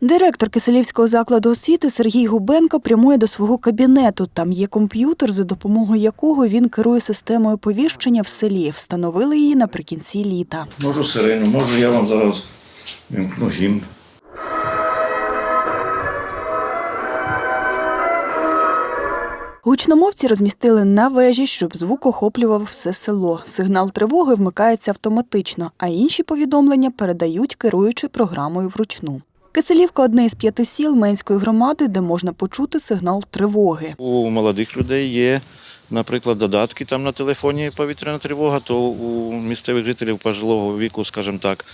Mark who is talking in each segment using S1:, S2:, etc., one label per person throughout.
S1: Директор Киселівського закладу освіти Сергій Губенко прямує до свого кабінету. Там є комп'ютер, за допомогою якого він керує системою оповіщення в селі. Встановили її наприкінці літа.
S2: Можу сирену, можу я вам зараз вімкну гімн.
S1: Гучномовці розмістили на вежі, щоб звук охоплював все село. Сигнал тривоги вмикається автоматично, а інші повідомлення передають керуючи програмою вручну. Киселівка одне із п'яти сіл Менської громади, де можна почути сигнал тривоги.
S2: У молодих людей є, наприклад, додатки там на телефоні повітряна тривога, то у місцевих жителів пожилого віку, скажімо так,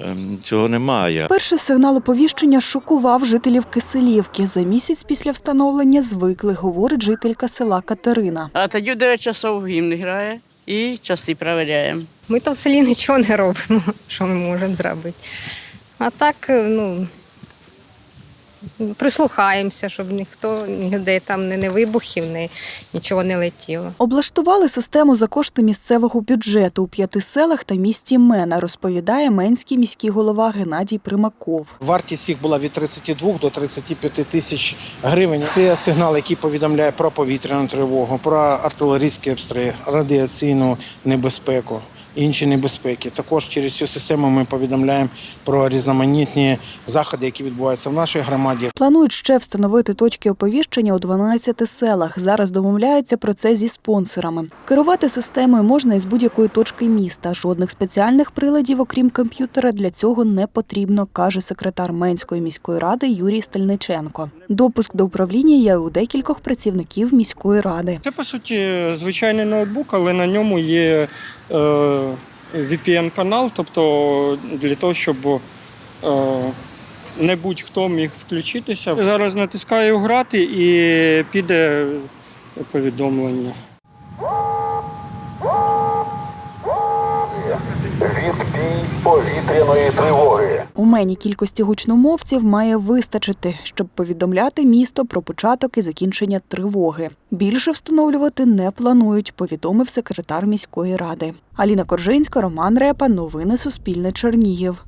S2: ем, цього немає.
S1: Перший сигнал оповіщення шокував жителів Киселівки. За місяць після встановлення звикли, говорить жителька села Катерина.
S3: А тоді 9 часов гімн грає і часи перевіряємо.
S4: Ми то в селі нічого не робимо, що ми можемо зробити. А так, ну, прислухаємося, щоб ніхто ніде там не, не вибухів, не, нічого не летіло.
S1: Облаштували систему за кошти місцевого бюджету у п'яти селах та місті Мена, розповідає менський міський голова Геннадій Примаков.
S5: Вартість їх була від 32 до 35 тисяч гривень. Це сигнал, який повідомляє про повітряну тривогу, про артилерійські обстріли, радіаційну небезпеку. Інші небезпеки. Також через цю систему ми повідомляємо про різноманітні заходи, які відбуваються в нашій громаді.
S1: Планують ще встановити точки оповіщення у 12 селах. Зараз домовляються про це зі спонсорами. Керувати системою можна із будь-якої точки міста. Жодних спеціальних приладів, окрім комп'ютера, для цього не потрібно, каже секретар Менської міської ради Юрій Стельниченко. Допуск до управління є у декількох працівників міської ради.
S6: Це по суті звичайний ноутбук, але на ньому є VPN-канал, тобто для того, щоб е, не будь-хто міг включитися. Зараз натискаю грати і піде повідомлення.
S7: Повітряної тривоги.
S1: У мені кількості гучномовців має вистачити, щоб повідомляти місто про початок і закінчення тривоги. Більше встановлювати не планують, повідомив секретар міської ради. Аліна Коржинська, Роман Репа. Новини Суспільне Чернігів.